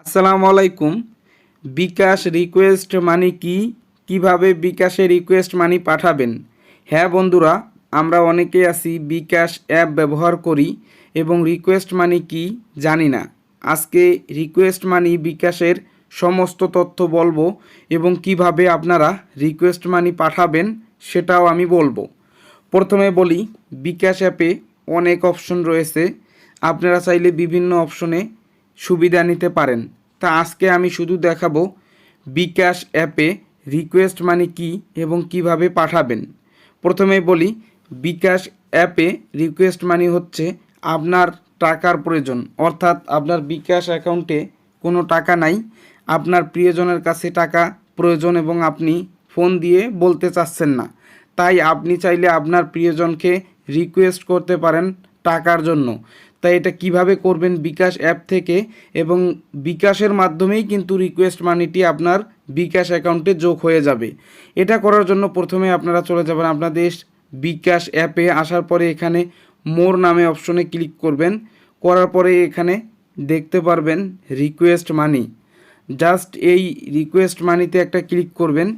আসসালামু আলাইকুম। বিকাশ রিকোয়েস্ট মানে কি? কীভাবে বিকাশে রিকোয়েস্ট মানি পাঠাবেন? হ্যাঁ বন্ধুরা, আমরা অনেকে আছি বিকাশ অ্যাপ ব্যবহার করি এবং রিকোয়েস্ট মানি কি জানি না। আজকে রিকোয়েস্ট মানি বিকাশের সমস্ত তথ্য বলব এবং কীভাবে আপনারা রিকোয়েস্ট মানি পাঠাবেন সেটাও আমি বলব। প্রথমে বলি, বিকাশ অ্যাপে অনেক অপশন রয়েছে। আপনারা চাইলে বিভিন্ন অপশনে সুবিধা নিতে পারেন। তা আজকে আমি শুধু দেখাবো বিকাশ অ্যাপে রিকোয়েস্ট মানে কি এবং কীভাবে পাঠাবেন। প্রথমে বলি, বিকাশ অ্যাপে রিকোয়েস্ট মানি হচ্ছে আপনার টাকার প্রয়োজন। অর্থাৎ আপনার বিকাশ অ্যাকাউন্টে কোনো টাকা নাই, আপনার প্রিয়জনের কাছে টাকা প্রয়োজন এবং আপনি ফোন দিয়ে বলতে চাচ্ছেন না। তাই আপনি চাইলে আপনার প্রিয়জনকে রিকোয়েস্ট করতে পারেন টাকার জন্য। তাই এটা কীভাবে করবেন বিকাশ অ্যাপ থেকে এবং বিকাশের মাধ্যমেই কিন্তু রিকোয়েস্ট মানিটি আপনার বিকাশ অ্যাকাউন্টে যোগ হয়ে যাবে। এটা করার জন্য প্রথমে আপনারা চলে যাবেন আপনাদের বিকাশ অ্যাপে আসার পরে এখানে মোর নামে অপশনে ক্লিক করবেন। করার পরে এখানে দেখতে পারবেন রিকোয়েস্ট মানি জাস্ট এই রিকোয়েস্ট মানিতে একটা ক্লিক করবেন।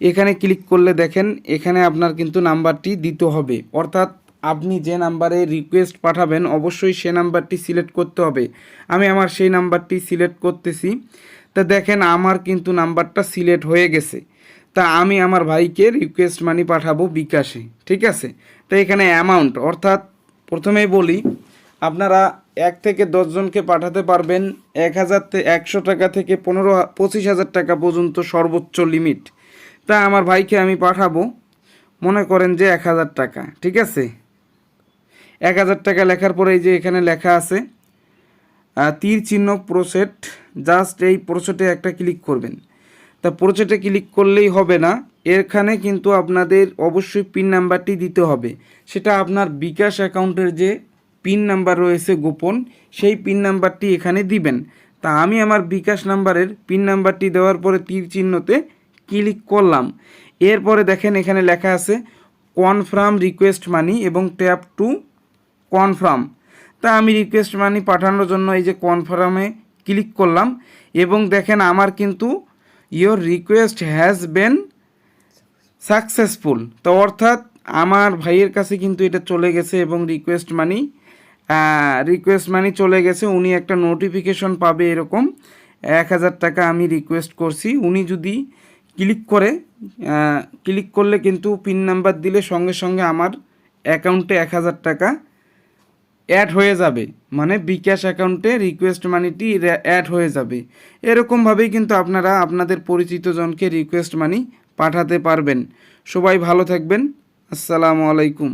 এখানে ক্লিক করলে দেখেন এখানে আপনার কিন্তু নাম্বারটি দিতে হবে। অর্থাৎ আপনি যে নাম্বারে রিকোয়েস্ট পাঠাবেন, অবশ্যই সে নাম্বারটি সিলেক্ট করতে হবে। আমি আমার সেই নাম্বারটি সিলেক্ট করতেছি। তা দেখেন, আমার কিন্তু নাম্বারটা সিলেক্ট হয়ে গেছে। তা আমি আমার ভাইকে রিকোয়েস্ট মানি পাঠাবো বিকাশে, ঠিক আছে? তো এখানে অ্যামাউন্ট অর্থাৎ প্রথমেই বলি, আপনারা এক থেকে দশজনকে পাঠাতে পারবেন এক হাজার একশো টাকা থেকে পনেরো পঁচিশ হাজার টাকা পর্যন্ত সর্বোচ্চ লিমিট তা আমার ভাইকে আমি পাঠাবো, মনে করেন যে এক হাজার টাকা, ঠিক আছে? এক হাজার টাকা লেখার পরে এই যে এখানে লেখা আছে তীর চিহ্ন প্রোসেট, জাস্ট এই প্রোসেটে একটা ক্লিক করবেন। তা প্রোসেটে ক্লিক করলেই হবে না, এখানে কিন্তু আপনাদের অবশ্যই পিন নাম্বারটি দিতে হবে। সেটা আপনার বিকাশ অ্যাকাউন্টের যে পিন নাম্বার রয়েছে গোপন, সেই পিন নাম্বারটি এখানে দিবেন। তা আমি আমার বিকাশ নাম্বারের পিন নাম্বারটি দেওয়ার পরে তীর চিহ্নতে ক্লিক করলাম। এরপরে দেখেন এখানে লেখা আছে, কনফার্ম রিকোয়েস্ট মানি এবং ট্যাপ টু কনফার্ম তা আমি রিকোয়েস্ট মানি পাঠানোর জন্য এই যে কনফার্মে ক্লিক করলাম এবং দেখেন আমার কিন্তু your request has been successful তো অর্থাৎ আমার ভাইয়ের কাছে কিন্তু এটা চলে গেছে এবং রিকোয়েস্ট মানি রিকোয়েস্ট মানি চলে গেছে। উনি একটা নোটিফিকেশন পাবে এরকম। এক হাজার টাকা আমি রিকোয়েস্ট করছি। উনি যদি ক্লিক করে ক্লিক করলে কিন্তু পিন নাম্বার দিলে সঙ্গে সঙ্গে আমার অ্যাকাউন্টে এক হাজার টাকা অ্যাড হয়ে যাবে। মানে বিকাশ অ্যাকাউন্টে রিকোয়েস্ট মানিটি অ্যাড হয়ে যাবে। এরকমভাবেই কিন্তু আপনারা আপনাদের পরিচিত জনকে রিকোয়েস্ট মানি পাঠাতে পারবেন। সবাই ভালো থাকবেন। আসসালামু আলাইকুম।